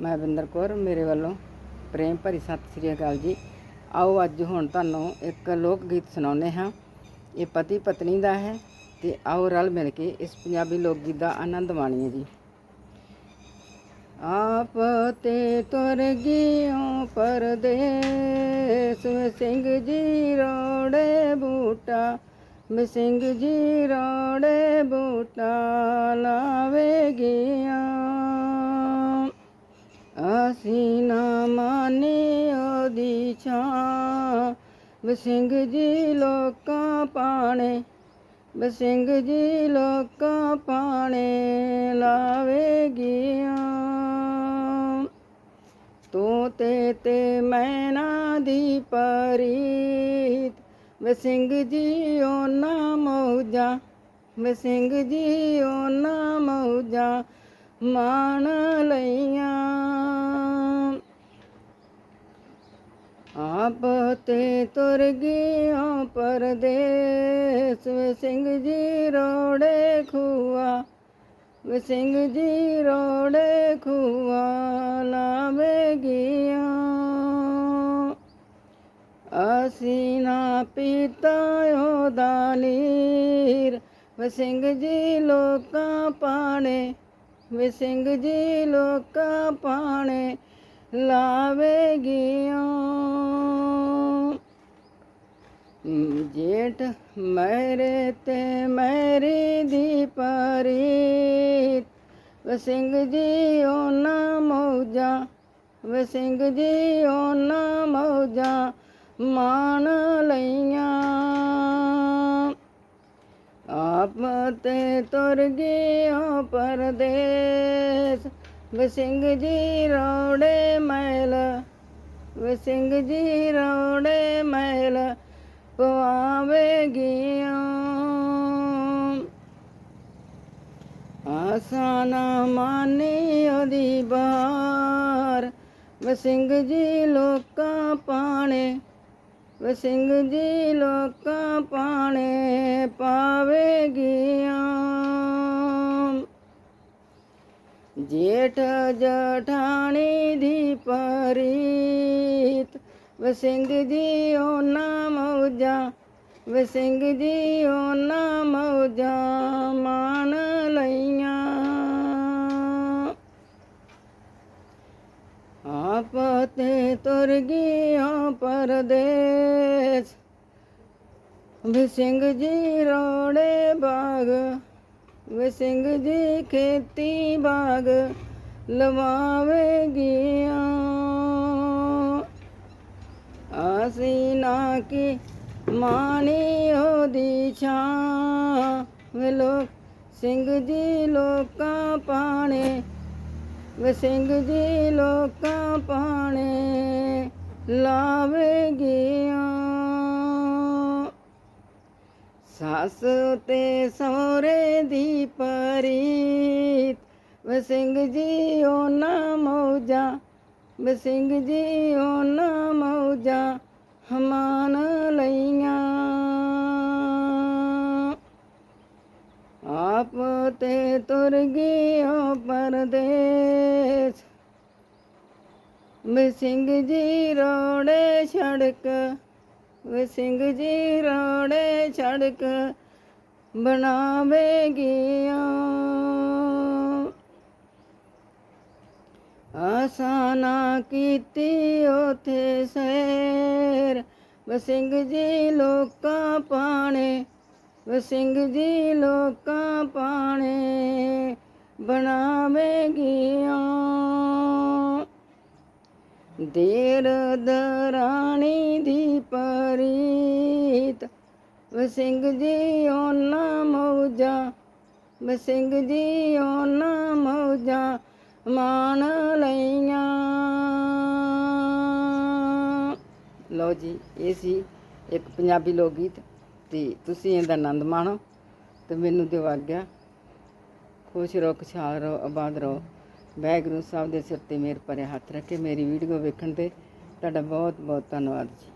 ਮੈਂ ਬਿੰਦਰ ਕੌਰ, ਮੇਰੇ ਵੱਲੋਂ ਪ੍ਰੇਮ ਭਰੀ ਸਤਿ ਸ੍ਰੀ ਅਕਾਲ ਜੀ। ਆਓ ਅੱਜ ਹੁਣ ਤੁਹਾਨੂੰ ਇੱਕ ਲੋਕ ਗੀਤ ਸੁਣਾਉਂਦੇ ਹਾਂ। ਇਹ ਪਤੀ ਪਤਨੀ ਦਾ ਹੈ ਤੇ ਆਓ ਰਲ ਮਿਲ ਕੇ ਇਸ ਪੰਜਾਬੀ ਲੋਕ ਗੀਤ ਦਾ ਆਨੰਦ ਮਾਣੀਏ ਜੀ। ਆਪ ਤੇ ਤੁਰ ਗਿਓ ਪਰਦੇਸ ਵੇ ਸਿੰਘ ਜੀ ਰੋੜੇ ਬੂਟਾ ਵੇ ਸਿੰਘ ਜੀ ਰੋੜੇ ਬੂਟਾ ਲਾਵੇ ਗਿਆ ਅਸੀਂ ਨਾ ਮਾਨੀ ਉਹਦੀ ਛਾਂ। ਵੇ ਜੀ ਲੋਕਾਂ ਪਾਣੇ ਵੇ ਜੀ ਲੋਕਾਂ ਪਾਣੇ ਲਾਵੇਗੀਆਂ। ਤੂੰ ਤੇ ਤੇ ਮੈਨਾ ਦੀ ਪਰੀਤ ਵੇ ਜੀ ਓ ਨਾ ਵੇ ਸਿੰਘ ਜੀ ਉਹਨਾਂ ਮੌਜਾਂ। ਮਾਣ ਲਈਆਂ। ਆਪ ਤੇ ਤੁਰ ਗਿਆ ਪਰਦੇਸ ਸਿੰਘ ਜੀ ਰੋੜੇ ਖੂਆ। ਵੇ ਸਿੰਘ ਜੀ ਰੋੜੇ ਖੂਆ ਲਾਵੇ ਗਿਆ ਅਸੀਂ ਨਾ ਪੀਤਾ ਉਹਦਾ ਨੀਰ, ਵੇ ਸਿੰਘ ਜੀ ਲੋਕਾਂ ਪਾਣੇ। ਵੇ ਸਿੰਘ ਜੀ ਲੋਕਾਂ ਪਾਣੇ ਲਾਵੇ ਜੇਠ ਮੇਰੇ ਤੇ ਮੇਰੀ ਦੀ ਪਰੀਤ। ਵੇ ਸਿੰਘ ਜੀ ਉਹਨਾਂ ਮੌਜਾਂ, ਵੇ ਸਿੰਘ ਜੀ ਉਹਨਾਂ ਮੌਜਾਂ ਮਾਣ ਲਈਆਂ। ਆਪ ਤੇ ਤੁਰ ਗਿਆ ਪਰਦੇਸ। ਵੇ ਜੀ ਰੋੜੇ ਮੈਲ, ਵੇ ਜੀ ਰੋੜੇ ਮੈਲ ਪਵਾਵੇ ਗਿਆ ਨਾ ਮਾਨੀ ਉਹਦੀ ਬਾਰ, ਵੇ ਜੀ ਲੋਕਾਂ ਪਾਣੇ ਵੇ ਜੀ ਲੋਕਾਂ ਪਾਣੇ ਪਾਵੇਗੀਆਂ। ਜੇਠ ਜਠਾਣੀ ਦੀ ਪਰੀਤ, ਵਸਿੰਘ ਜੀ ਉਹਨਾਂ ਮੌਜਾਂ ਵੇ ਸਿੰਘ ਜੀ ਉਹਨਾਂ ਮੌਜਾਂ ਮਾਣ ਲਈਆਂ। ਆਪ ਤੇ ਤੁਰ ਗਿਆ ਪਰਦੇਸ। ਵੇ ਸਿੰਘ ਜੀ ਰੋੜੇ ਬਾਗ, ਵੇ ਸਿੰਘ ਜੀ ਖੇਤੀ ਬਾਗ ਲਵਾਵੇ ਗਿਆ ਅਸੀਂ ਨਾ ਕੀ ਮਾਣੀ ਉਹਦੀ ਛਾਂ, ਵੇ ਲੋਕ ਸਿੰਘ ਜੀ ਲੋਕਾਂ ਪਾਣੇ ਵੇ ਜੀ ਲੋਕਾਂ ਪਾਣੇ ਲਾਵੇ ਗਿਆ ਸੱਸ ਤੇ ਸਹੁਰੇ ਦੀ ਪਰੀਤ, ਵੇ ਜੀ ਓ ਨਾ ਵੇ ਸਿੰਘ ਜੀ ਓ ਨਾ ਮੌਜਾਂ ਹਮਾਨ ਲਈਆਂ ਆਪ ਤੇ ਤੁਰ ਗਿਆ ਪਰਦੇਸ। ਵੇ ਸਿੰਘ ਜੀ ਰੋੜੇ ਛੜਕ, ਵੇ ਸਿੰਘ ਜੀ ਰੋੜੇ ਛੜਕ ਬਣਾਵੇ ਗਿਆ ਆਸਾਨਾ ਕੀਤੀ ਉਥੇ ਸੈਰ, ਵੇ ਸਿੰਘ ਜੀ ਲੋਕਾਂ ਪਾਣੇ ਵੇ ਸਿੰਘ ਜੀ ਲੋਕਾਂ ਪਾਣੇ ਬਣਾਵੇ ਗਿਆ ਦੇਰ ਦਰਾਣੀ ਦੀ ਪਰੀਤ ਵੇ ਜੀ ਉਹਨਾਂ ਮੌਜਾਂ ਵੇ ਜੀ ਓਨਾ ਮੌਜਾਂ ਮਾਣ ਲਈਆਂ। ਲਓ ਜੀ, ਇਹ ਸੀ ਇੱਕ ਪੰਜਾਬੀ ਲੋਕ ਗੀਤ। ਤੇ ਤੁਸੀਂ ਇਹਦਾ ਆਨੰਦ ਮਾਣੋ ਤੇ ਮੈਨੂੰ ਦਿਓ ਆਗਿਆ। ਖੁਸ਼ ਰਹੋ, ਖੁਸ਼ਹਾਲ ਰਹੋ, ਆਬਾਦ ਰਹੋ। ਵਾਹਿਗੁਰੂ ਸਾਹਿਬ ਦੇ ਸਿਰ ਤੇ ਮੇਰ ਭਰੇ ਹੱਥ ਰੱਖੇ ਮੇਰੀ ਵੀਡੀਓ ਵੇਖਣ ਤੇ। ਤੁਹਾਡਾ ਬਹੁਤ ਬਹੁਤ ਧੰਨਵਾਦ ਜੀ।